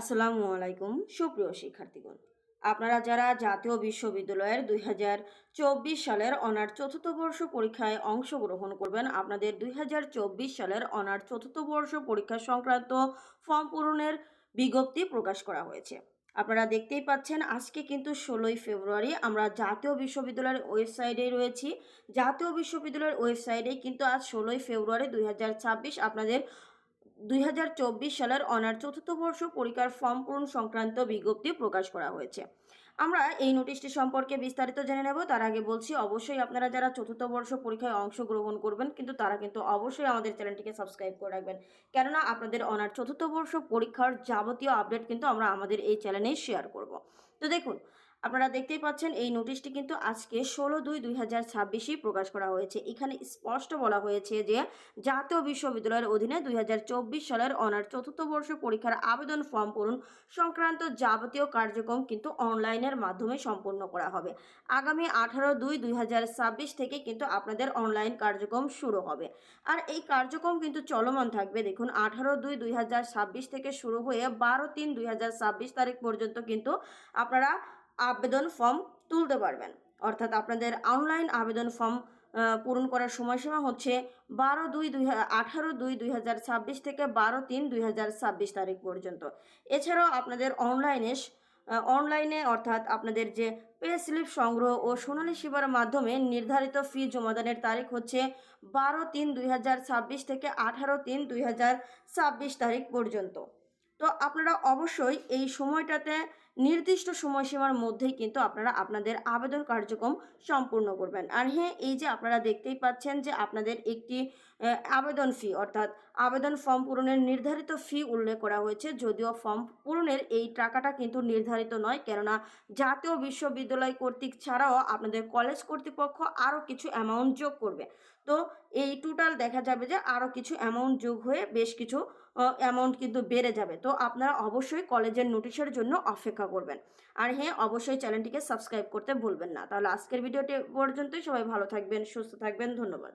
আসসালামু আলাইকুম, সুপ্রিয় শিক্ষার্থীগণ। আপনারা যারা জাতীয় বিশ্ববিদ্যালয়ের দুই হাজার চব্বিশ সালের অনার চতুর্থ বর্ষ পরীক্ষায় অংশগ্রহণ করবেন, আপনাদের দুই হাজার চব্বিশ সালের অনার চতুর্থ বর্ষ পরীক্ষা সংক্রান্ত ফর্ম পূরণের বিজ্ঞপ্তি প্রকাশ করা হয়েছে। আপনারা দেখতেই পাচ্ছেন, আজকে কিন্তু ষোলোই ফেব্রুয়ারি, আমরা জাতীয় বিশ্ববিদ্যালয়ের ওয়েবসাইটে রয়েছি। জাতীয় বিশ্ববিদ্যালয়ের ওয়েবসাইটে কিন্তু আজ ষোলোই ফেব্রুয়ারি দুই হাজার ছাব্বিশ আপনাদের দুই হাজার চব্বিশ সালের অনার চতুর্থ বর্ষ পরীক্ষার ফর্ম পূরণ সংক্রান্ত বিজ্ঞপ্তি প্রকাশ করা হয়েছে। আমরা এই নোটিশটি সম্পর্কে বিস্তারিত জেনে নেব। তার আগে বলছি, অবশ্যই আপনারা যারা চতুর্থ বর্ষ পরীক্ষায় অংশগ্রহণ করবেন, কিন্তু তারা কিন্তু অবশ্যই আমাদের চ্যানেলটিকে সাবস্ক্রাইব করে রাখবেন। কেননা, আপনাদের অনার চতুর্থ বর্ষ পরীক্ষার যাবতীয় আপডেট কিন্তু আমরা আমাদের এই চ্যানেলেই শেয়ার করব। তো দেখুন আপনারা দেখতেই পাচ্ছেন, এই নোটিশটি কিন্তু আজকে ষোলো দুই দুই হাজার ছাব্বিশেই প্রকাশ করা হয়েছে। এখানে স্পষ্ট বলা হয়েছে যে, জাতীয় বিশ্ববিদ্যালয়ের অধীনে দুই হাজার চব্বিশ সালের অনার চতুর্থ বর্ষ পরীক্ষার আবেদন ফর্ম পূরণ সংক্রান্ত যাবতীয় কার্যক্রম কিন্তু অনলাইনের মাধ্যমে সম্পন্ন করা হবে। আগামী আঠারো দুই দুই ছাব্বিশ থেকে কিন্তু আপনাদের অনলাইন কার্যক্রম শুরু হবে। আর এই কার্যক্রম কিন্তু চলমান থাকবে, দেখুন, আঠারো দুই দুই ছাব্বিশ থেকে শুরু হয়ে বারো তিন দুই ছাব্বিশ তারিখ পর্যন্ত কিন্তু আপনারা আবেদন ফর্ম তুলতে পারবেন। অর্থাৎ আপনাদের অনলাইন আবেদন ফর্ম পূরণ করার সময়সীমা হচ্ছে বারো দুই দুই আঠারো দুই দুই হাজার ছাব্বিশ থেকে বারো তিন দুই হাজার ছাব্বিশ তারিখ পর্যন্ত। এছাড়াও আপনাদের অনলাইনে অনলাইনে অর্থাৎ আপনাদের যে পে স্লিপ সংগ্রহ ও সোনালী সেবার মাধ্যমে নির্ধারিত ফি জমাদানের তারিখ হচ্ছে বারো তিন দুই হাজার ছাব্বিশ থেকে আঠারো তিন দুই হাজার ছাব্বিশ তারিখ পর্যন্ত। তো আপনারা অবশ্যই এই সময়টাতে নির্দিষ্ট সময়সীমার মধ্যেই কিন্তু আপনারা আপনাদের আবেদন কার্যক্রম সম্পূর্ণ করবেন। আর হ্যাঁ এই যে আপনারা দেখতেই পাচ্ছেন যে আপনাদের একটি আবেদন ফি অর্থাৎ আবেদন ফর্ম পূরণের নির্ধারিত ফি উল্লেখ করা হয়েছে। যদিও ফর্ম পূরণের এই টাকাটা কিন্তু নির্ধারিত নয়, কেননা জাতীয় বিশ্ববিদ্যালয় কর্তৃক ছাড়াও আপনাদের কলেজ কর্তৃপক্ষ আরও কিছু অ্যামাউন্ট যোগ করবে। তো এই টোটাল দেখা যাবে যে আরও কিছু অ্যামাউন্ট যোগ হয়ে বেশ কিছু অ্যামাউন্ট কিন্তু বেড়ে যাবে। তো আপনারা অবশ্যই কলেজের নোটিশের জন্য অপেক্ষা করবেন। আর হ্যাঁ অবশ্যই চ্যানেলটিকে সাবস্ক্রাইব করতে ভুলবেন না। তাহলে আজকের ভিডিওটি পর্যন্তই। সবাই ভালো থাকবেন, সুস্থ থাকবেন। ধন্যবাদ।